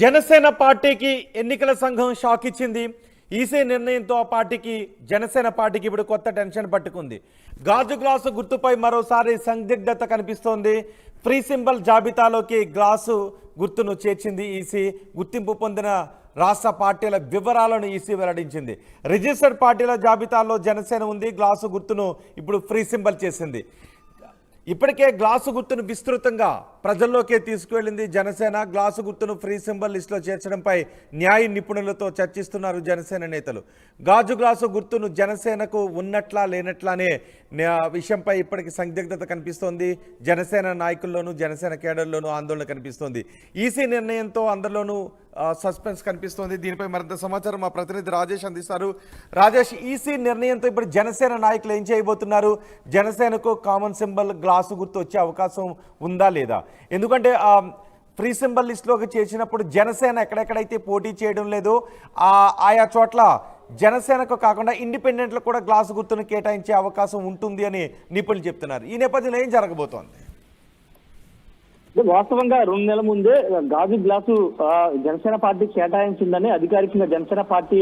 జనసేన పార్టీకి ఎన్నికల సంఘం షాక్ ఇచ్చింది. ఈసీ నిర్ణయంతో ఆ పార్టీకి జనసేన పార్టీకి ఇప్పుడు కొత్త టెన్షన్ పట్టుకుంది. గాజు గ్లాసు గుర్తుపై మరోసారి సందిగ్ధత కనిపిస్తోంది. ఫ్రీ సింబల్ జాబితాలోకి గ్లాసు గుర్తును చేర్చింది ఈసీ. గుర్తింపు పొందిన రాష్ట్ర పార్టీల వివరాలను ఈసీ వెల్లడించింది. రిజిస్టర్డ్ పార్టీల జాబితాలో జనసేన ఉంది. గ్లాసు గుర్తును ఇప్పుడు ఫ్రీ సింబల్ చేసింది. ఇప్పటికే గ్లాసు గుర్తును విస్తృతంగా ప్రజల్లోకే తీసుకువెళ్ళింది జనసేన. గ్లాసు గుర్తును ఫ్రీ సింబల్ లిస్టులో చేర్చడంపై న్యాయ నిపుణులతో చర్చిస్తున్నారు జనసేన నేతలు. గాజు గ్లాసు గుర్తును జనసేనకు ఉన్నట్లా లేనట్లానే విషయంపై ఇప్పటికి సందిగ్ధత కనిపిస్తోంది. జనసేన నాయకుల్లోనూ జనసేన కేడర్లోనూ ఆందోళన కనిపిస్తోంది. ఈసీ నిర్ణయంతో అందరిలోనూ సస్పెన్స్ కనిపిస్తోంది. దీనిపై మరింత సమాచారం మా ప్రతినిధి రాజేష్ అందిస్తారు. రాజేష్ ఈసీ నిర్ణయంతో ఇప్పుడు జనసేన నాయకులు ఏం చేయబోతున్నారు? జనసేనకు కామన్ సింబల్ గ్లాసు గుర్తు వచ్చే అవకాశం ఉందా లేదా? ఎందుకంటే ఫ్రీ సింబల్ లిస్టులోకి చేర్చినప్పుడు జనసేన ఎక్కడెక్కడైతే పోటీ చేయడం లేదో ఆయా చోట్ల జనసేనకు కాకుండా ఇండిపెండెంట్లకు కూడా గ్లాసు గుర్తును కేటాయించే అవకాశం ఉంటుంది అని నిపుణులు చెప్తున్నారు. ఈ నేపథ్యంలో ఏం జరగబోతోంది? వాస్తవంగా రెండు నెలల ముందే గాజు గ్లాసు ఆ, జనసేన పార్టీ కేటాయించిందని అధికారికంగా జనసేన పార్టీ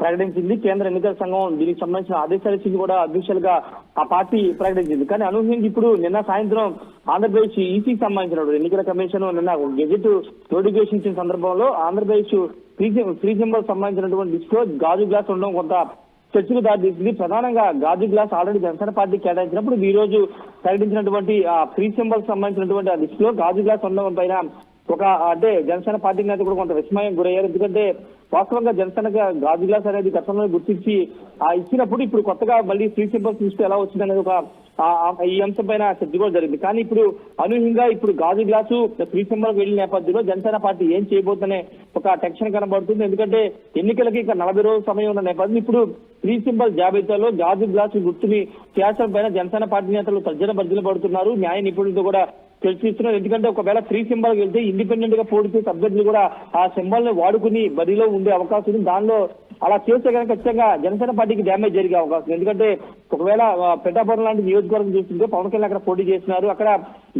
ప్రకటించింది. కేంద్ర ఎన్నికల సంఘం దీనికి సంబంధించిన ఆదేశాలు ఇచ్చింది కూడా అఫీషియల్గా ఆ పార్టీ ప్రకటించింది. కానీ అనూహ్యంగా ఇప్పుడు నిన్న సాయంత్రం ఆంధ్రప్రదేశ్ ఈసీకి సంబంధించిన ఎన్నికల కమిషన్ నిన్న గెజెట్ నోటిఫికేషన్ ఇచ్చిన సందర్భంలో ఆంధ్రప్రదేశ్ ఫ్రీ ఫ్రీ సింబల్ సంబంధించినటువంటి లిస్ట్లో గాజు గ్లాస్ ఉండడం కొంత చర్చకు దారితీసింది ప్రధానంగా గాజు గ్లాస్ ఆల్రెడీ జనసేన పార్టీ కేటాయించినప్పుడు ఈ రోజు ప్రకటించినటువంటి ఆ ఫ్రీ సింబల్ సంబంధించినటువంటి ఆ లిస్ట్లో గాజు గ్లాస్ ఉండడం పైన ఒక అంటే జనసేన పార్టీ నేత కూడా కొంత విస్మయం గురయ్యారు. ఎందుకంటే వాస్తవంగా జనసేనగా గాజు గ్లాస్ అనేది గతంలో గుర్తించి ఆ ఇచ్చినప్పుడు ఇప్పుడు కొత్తగా మళ్ళీ ఫ్రీ సింబల్స్ లిస్ట్ ఎలా వచ్చింది అనేది ఒక ఈ అంశం పైన చర్చ కూడా జరిగింది. కానీ ఇప్పుడు అనూహ్యంగా ఇప్పుడు గాజు గ్లాసు ఫ్రీ సింబల్ వెళ్ళిన నేపథ్యంలో జనసేన పార్టీ ఏం చేయబోతుందనే ఒక టెన్షన్ కనబడుతుంది. ఎందుకంటే ఎన్నికలకి ఇంకా నలభై రోజుల సమయం ఉన్న నేపథ్యం ఇప్పుడు ఫ్రీ సింబల్ జాబితాలో గాజు గ్లాసు గుర్తుని చేర్చడం పైన జనసేన పార్టీ నేతలు తర్జన భర్జన పడుతున్నారు. న్యాయ నిపుణులతో కూడా చర్చిస్తున్నారు ఎందుకంటే ఒకవేళ ఫ్రీ సింబల్ వెళ్తే ఇండిపెండెంట్గా పోటీ చేసే అభ్యర్థులు కూడా ఆ సింబల్ని వాడుకుని బదిలో ఉండే అవకాశం ఉంది. దానిలో అలా చేస్తే కనుక ఖచ్చితంగా జనసేన పార్టీకి డ్యామేజ్ జరిగే అవకాశం ఎందుకంటే ఒకవేళ ఆ, పెద్దాపురం లాంటి నియోజకవర్గం చూస్తుంటే పవన్ కళ్యాణ్ అక్కడ పోటీ చేస్తున్నారు. అక్కడ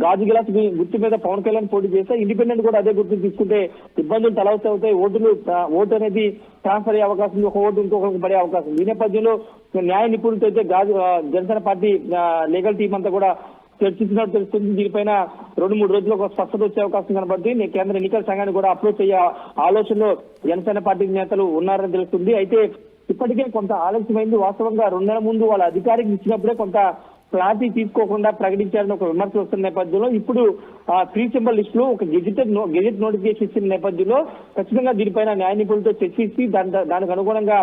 గాజు గిలాస్ గుర్తు మీద పవన్ కళ్యాణ్ పోటీ చేస్తే ఇండిపెండెంట్ కూడా అదే గుర్తు తీసుకుంటే ఇబ్బందులు తలవుతూ అవుతాయి ఓటులు ఓటు అనేది ట్రాన్స్ఫర్ అయ్యే అవకాశం ఉంది. ఒక ఓటు ఇంకొకరికి పడే అవకాశం ఈ నేపథ్యంలో న్యాయ నిపుణులతో అయితే గాజు జనసేన పార్టీ లీగల్ టీం అంతా కూడా చర్చించినట్టు తెలుస్తుంది. దీనిపైన రెండు మూడు రోజులు ఒక స్పష్టత వచ్చే అవకాశం కనబడుతుంది. నేను కేంద్ర ఎన్నికల సంఘాన్ని కూడా అప్రోచ్ అయ్యే ఆలోచనలో జనసేన పార్టీ నేతలు ఉన్నారని తెలుస్తుంది. అయితే ఇప్పటికే కొంత ఆలస్యమైంది. వాస్తవంగా రెండు నెలల ముందు వాళ్ళ అధికారికి ఇచ్చినప్పుడే కొంత క్లారిటీ తీసుకోకుండా ప్రకటించారని ఒక విమర్శ వస్తున్న నేపథ్యంలో ఇప్పుడు త్రీ సింబల్ లిస్ట్లో ఒక గెజిటెడ్ గెజిట్ నోటిఫికేషన్ ఇచ్చిన నేపథ్యంలో ఖచ్చితంగా దీనిపైన న్యాయ నిపుణులతో చర్చించి దాని దానికి అనుగుణంగా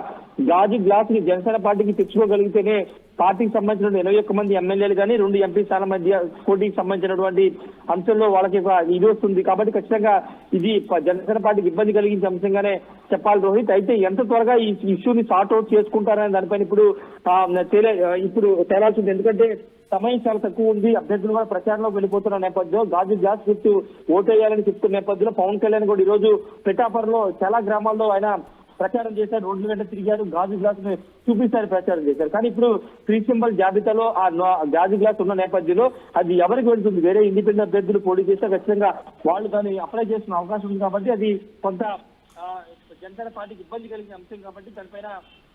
గాజు గ్లాస్ని జనసేన పార్టీకి తెచ్చుకోగలిగితేనే పార్టీకి సంబంధించిన ఇరవై ఒక్క మంది ఎమ్మెల్యేలు కానీ రెండు ఎంపీ స్థానాల మధ్య పోటీకి సంబంధించినటువంటి అంశంలో వాళ్ళకి ఒక ఇది వస్తుంది. కాబట్టి ఖచ్చితంగా ఇది జనసేన పార్టీకి ఇబ్బంది కలిగించే అంశంగానే చెప్పాలి రోహిత్. అయితే ఎంత త్వరగా ఈ ఇష్యూని సార్ట్ అవుట్ చేసుకుంటారనే దానిపైన ఇప్పుడు తేలే ఇప్పుడు తేలాల్సింది. ఎందుకంటే సమయం చాలా తక్కువ ఉంది. అభ్యర్థులు కూడా ప్రచారంలో వెళ్ళిపోతున్న నేపథ్యంలో గాజు గ్యాస్ గుర్తు ఓటేయాలని చెప్తున్న నేపథ్యంలో పవన్ కళ్యాణ్ కూడా ఈ రోజు పిఠాపురంలో చాలా గ్రామాల్లో ఆయన ప్రచారం చేశారు. రోడ్ల వెంట తిరిగారు. గాజు గ్లాస్ చూపిస్తారు ప్రచారం చేశారు. కానీ ఇప్పుడు త్రీ సింబల్ జాబితాలో ఆ గాజు గ్లాస్ ఉన్న నేపథ్యంలో అది ఎవరికి వెళ్తుంది? వేరే ఇండిపెండెంట్ అభ్యర్థులు పోటీ చేస్తే ఖచ్చితంగా వాళ్ళు దాన్ని అప్లై చేసిన అవకాశం ఉంది కాబట్టి అది కొంత ఆ, జనసేన పార్టీకి ఇబ్బంది కలిగిన అంశం కాబట్టి దానిపైన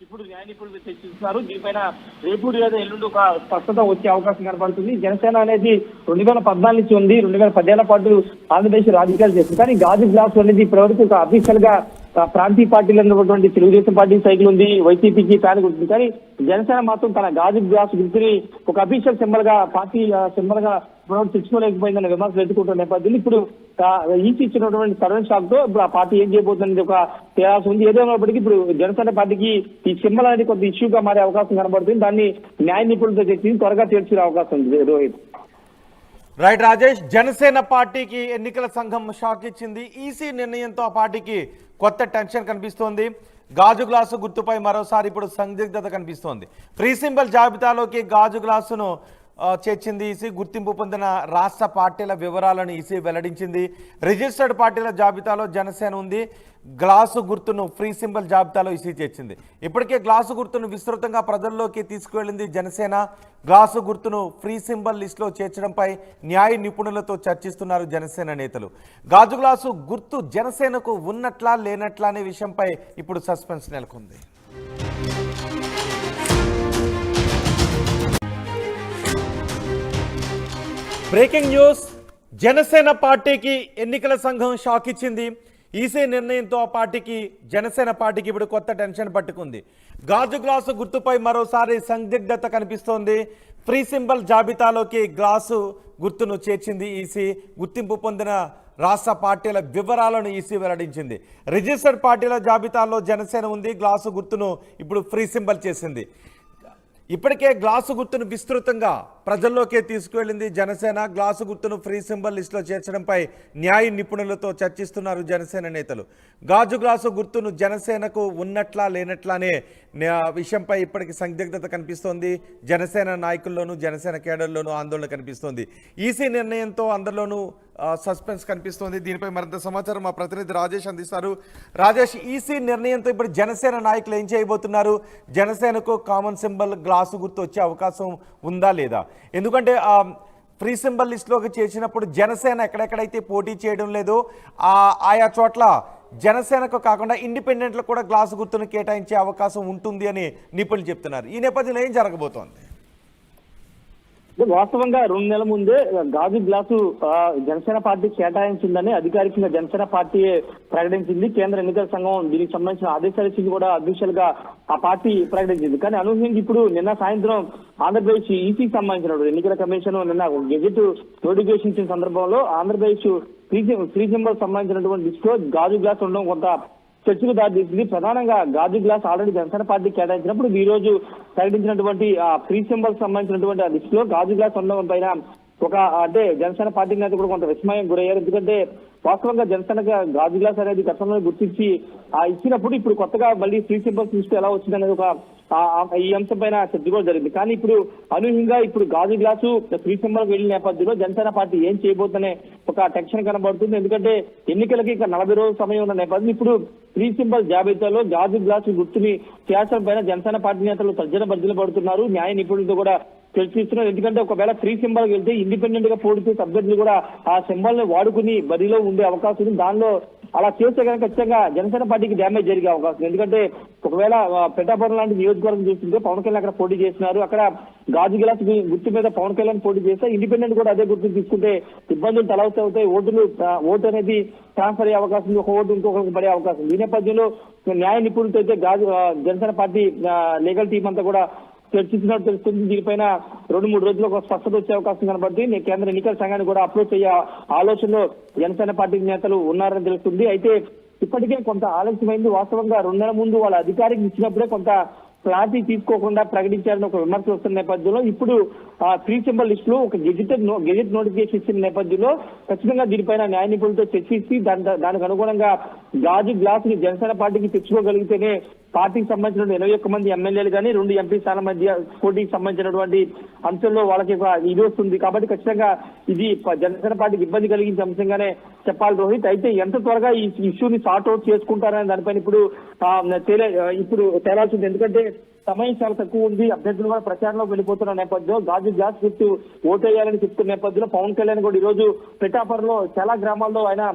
ఇప్పుడు న్యాయ నిపుణులు చర్చిస్తున్నారు. దీనిపైన రేపు లేదా ఎల్లుండి ఒక స్పష్టత వచ్చే అవకాశం కనబడుతుంది. జనసేన అనేది రెండు వేల పద్నాలుగు నుంచి ఉంది. రెండు వేల పదేళ్ళ పాటు ఆంధ్రప్రదేశ్ రాజకీయాలు చేస్తుంది. కానీ గాజు గ్లాస్ అనేది ఇప్పటివరకు ఒక అఫీషియల్గా ప్రాంతీయ పార్టీలు ఉన్నటువంటి తెలుగుదేశం పార్టీ సైకిల్ ఉంది వైసీపీకి ఫ్యాన్ ఉంటుంది కానీ జనసేన మాత్రం తన గాజు గ్లాస్ గుర్తుని ఒక అఫీషియల్ సింబల్గా పార్టీ సింబల్గా ఇప్పుడు తెచ్చుకోలేకపోయిందన్న విమర్శలు ఎత్తుకుంటున్న నేపథ్యంలో ఇప్పుడు ఈసీ ఇచ్చినటువంటి సడన్ షాక్తో ఇప్పుడు ఆ పార్టీ ఏం చేయబోతుంది ఒక తేడాల్సి ఉంది. ఏదైనప్పటికీ ఇప్పుడు జనసేన పార్టీకి ఈ సింబల్ అనేది కొంత ఇష్యూగా మారే అవకాశం కనబడుతుంది. దాన్ని న్యాయ నిపుణులతో చర్చించి త్వరగా తీర్చుకునే అవకాశం ఉంది. రోహిత్ రైట్ రాజేష్ జనసేన పార్టీకి ఎన్నికల సంఘం షాక్ ఇచ్చింది. ఈసీ నిర్ణయంతో ఆ పార్టీకి కొత్త టెన్షన్ కనిపిస్తోంది. గాజు గ్లాసు గుర్తుపై మరోసారి ఇప్పుడు సందిగ్ధత కనిపిస్తోంది. ఫ్రీ సింబల్ జాబితాలోకి గాజు గ్లాసును చేర్చింది ఈసీ గుర్తింపు పొందిన రాష్ట్ర పార్టీల వివరాలను ఈసీ వెల్లడించింది. రిజిస్టర్డ్ పార్టీల జాబితాలో జనసేన ఉంది. గ్లాసు గుర్తును ఫ్రీ సింబల్ జాబితాలో ఈసీ చేర్చింది. ఇప్పటికే గ్లాసు గుర్తును విస్తృతంగా ప్రజల్లోకి తీసుకువెళ్ళింది జనసేన. గ్లాసు గుర్తును ఫ్రీ సింబల్ లిస్టులో చేర్చడంపై న్యాయ నిపుణులతో చర్చిస్తున్నారు జనసేన నేతలు. గాజు గ్లాసు గుర్తు జనసేనకు ఉన్నట్లా లేనట్లా అనే విషయంపై ఇప్పుడు సస్పెన్స్ నెలకొంది. Breaking news. జనసేన పార్టీకి ఎన్నికల సంఘం షాక్ ఇచ్చింది. ఈసీ నిర్ణయంతో ఆ పార్టీకి జనసేన పార్టీకి ఇప్పుడు కొత్త టెన్షన్ పట్టుకుంది. గాజు గ్లాసు గుర్తుపై మరోసారి సందిగ్ధత కనిపిస్తోంది. ఫ్రీ సింబల్ జాబితాలోకి గ్లాసు గుర్తును చేర్చింది ఈసీ. గుర్తింపు పొందిన రాష్ట్ర పార్టీల వివరాలను ఈసీ వెల్లడించింది. రిజిస్టర్డ్ పార్టీల జాబితాలో జనసేన ఉంది. గ్లాసు గుర్తును ఇప్పుడు ఫ్రీ సింబల్ చేసింది. ఇప్పటికే గ్లాసు గుర్తును విస్తృతంగా ప్రజల్లోకే తీసుకువెళ్ళింది జనసేన. గ్లాసు గుర్తును ఫ్రీ సింబల్ లిస్టులో చేర్చడంపై న్యాయ నిపుణులతో చర్చిస్తున్నారు జనసేన నేతలు. గాజు గ్లాసు గుర్తును జనసేనకు ఉన్నట్లా లేనట్లానే విషయంపై ఇప్పటికి సందిగ్ధత కనిపిస్తోంది. జనసేన నాయకుల్లోనూ జనసేన కేడర్లోనూ ఆందోళన కనిపిస్తోంది. ఈసీ నిర్ణయంతో అందరిలోనూ సస్పెన్స్ కనిపిస్తోంది. దీనిపై మరింత సమాచారం మా ప్రతినిధి రాజేష్ అందిస్తారు. రాజేష్ ఈసీ నిర్ణయంతో ఇప్పుడు జనసేన నాయకులు ఏం చేయబోతున్నారు? జనసేనకు కామన్ సింబల్ గ్లాసు గుర్తు వచ్చే అవకాశం ఉందా లేదా? ఎందుకంటే ఫ్రీ సింబల్ లిస్టులోకి చేసినప్పుడు జనసేన ఎక్కడెక్కడైతే పోటీ చేయడం లేదో ఆయా చోట్ల జనసేనకు కాకుండా ఇండిపెండెంట్లకు కూడా గ్లాసు గుర్తును కేటాయించే అవకాశం ఉంటుంది అని నిపుణులు చెప్తున్నారు. ఈ నేపథ్యంలో ఏం జరగబోతోంది? వాస్తవంగా రెండు నెలల ముందే గాజు గ్లాసు ఆ, జనసేన పార్టీ కేటాయించిందని అధికారికంగా జనసేన పార్టీ ప్రకటించింది. కేంద్ర ఎన్నికల సంఘం దీనికి సంబంధించిన ఆదేశాలు ఇచ్చింది కూడా అఫీషియల్గా ఆ పార్టీ ప్రకటించింది. కానీ అనూహ్యంగా ఇప్పుడు నిన్న సాయంత్రం ఆంధ్రప్రదేశ్ ఈసీకి సంబంధించిన ఎన్నికల కమిషన్ నిన్న గెజెట్ నోటిఫికేషన్ ఇచ్చిన సందర్భంలో ఆంధ్రప్రదేశ్ ఫ్రీ ఫ్రీ సింబల్ సంబంధించినటువంటి లిస్ట్లో గాజు గ్లాస్ ఉండడం కొంత చర్చకు దారితీసింది ప్రధానంగా గాజు గ్లాస్ ఆల్రెడీ జనసేన పార్టీ కేటాయించినప్పుడు ఈ రోజు ప్రకటించినటువంటి ఆ ఫ్రీ సింబల్ సంబంధించినటువంటి ఆ లిస్ట్లో గాజు గ్లాస్ ఉండడం పైన ఒక అంటే జనసేన పార్టీ నేత కూడా కొంత విస్మయం గురయ్యారు. ఎందుకంటే వాస్తవంగా జనసేన గాజు గ్లాస్ అనేది గతంలో గుర్తించి ఆ ఇచ్చినప్పుడు ఇప్పుడు కొత్తగా మళ్ళీ ఫ్రీ సింబల్స్ లిస్ట్ ఎలా వచ్చింది అనేది ఒక ఈ అంశం పైన చర్చ కూడా జరిగింది. కానీ ఇప్పుడు అనూహ్యంగా ఇప్పుడు గాజు గ్లాసు ఫ్రీ సింబల్ వెళ్ళిన నేపథ్యంలో జనసేన పార్టీ ఏం చేయబోతుందనే ఒక టెన్షన్ కనబడుతుంది. ఎందుకంటే ఎన్నికలకి ఇంకా నలభై రోజుల సమయం ఉన్న నేపథ్యం ఇప్పుడు ఫ్రీ సింబల్ జాబితాలో గాజు గ్లాసు గుర్తుని చేర్చడం పైన జనసేన పార్టీ నేతలు తర్జన భర్జన పడుతున్నారు. న్యాయ నిపుణులతో కూడా చర్చిస్తున్నారు ఎందుకంటే ఒకవేళ త్రీ సింబల్ వెళ్తే ఇండిపెండెంట్గా పోటీ చేసే అభ్యర్థులు కూడా ఆ సింబల్ని వాడుకుని బరిలో ఉండే అవకాశం ఉంది. దానిలో అలా చేస్తే కనుక ఖచ్చితంగా జనసేన పార్టీకి డ్యామేజ్ జరిగే అవకాశం ఎందుకంటే ఒకవేళ ఆ, పెద్దాపురం లాంటి నియోజకవర్గం చూస్తుంటే పవన్ కళ్యాణ్ అక్కడ పోటీ చేసినారు అక్కడ గాజు గిలాస్ గుర్తు మీద పవన్ కళ్యాణ్ పోటీ చేస్తే ఇండిపెండెంట్ కూడా అదే గుర్తు తీసుకుంటే ఇబ్బందులు తలవుతూ అవుతాయి ఓటులు ఓటు అనేది ట్రాన్స్ఫర్ అయ్యే అవకాశం ఉంది. ఒక ఓటు ఇంకొకరికి పడే అవకాశం ఈ నేపథ్యంలో న్యాయ నిపుణులతో అయితే గాజు జనసేన పార్టీ లీగల్ టీం అంతా కూడా చర్చించినట్టు తెలుస్తుంది. దీనిపైన రెండు మూడు రోజులు ఒక స్పష్టత వచ్చే అవకాశం కనబడింది నేను కేంద్ర ఎన్నికల సంఘాన్ని కూడా అప్రోచ్ అయ్యే ఆలోచనలో జనసేన పార్టీ నేతలు ఉన్నారని తెలుస్తుంది. అయితే ఇప్పటికే కొంత ఆలస్యమైంది. వాస్తవంగా రెండు నెలల ముందు వాళ్ళ అధికారికి ఇచ్చినప్పుడే కొంత క్లారిటీ తీసుకోకుండా ప్రకటించారని ఒక విమర్శ వస్తున్న నేపథ్యంలో ఇప్పుడు ఆ త్రీ సింబల్ లిస్ట్లో ఒక గెజిటెడ్ గెజిట్ నోటిఫికేషన్ ఇచ్చిన నేపథ్యంలో ఖచ్చితంగా దీనిపైన న్యాయ నిపుణులతో చర్చించి దాని దానికి అనుగుణంగా గాజు గ్లాస్ని జనసేన పార్టీకి తెచ్చుకోగలిగితేనే పార్టీకి సంబంధించిన ఇరవై ఒక్క మంది ఎమ్మెల్యేలు కానీ రెండు ఎంపీ స్థానాల మధ్య పోటీకి సంబంధించినటువంటి అంశంలో వాళ్ళకి ఒక ఇది వస్తుంది. కాబట్టి ఖచ్చితంగా ఇది జనసేన పార్టీకి ఇబ్బంది కలిగించే అంశంగానే చెప్పాలి రోహిత్. అయితే ఎంత త్వరగా ఈ ఇష్యూని సార్ట్ అవుట్ చేసుకుంటారనే దానిపైన ఇప్పుడు తేలే ఇప్పుడు తేలాల్సింది. ఎందుకంటే సమయం చాలా తక్కువ ఉంది. అభ్యర్థులు కూడా ప్రచారంలో వెళ్ళిపోతున్న నేపథ్యంలో గాజు గ్యాస్ గుర్తు ఓటేయాలని చెప్తున్న నేపథ్యంలో పవన్ కళ్యాణ్ కూడా ఈ రోజు పిఠాపురంలో చాలా గ్రామాల్లో ఆయన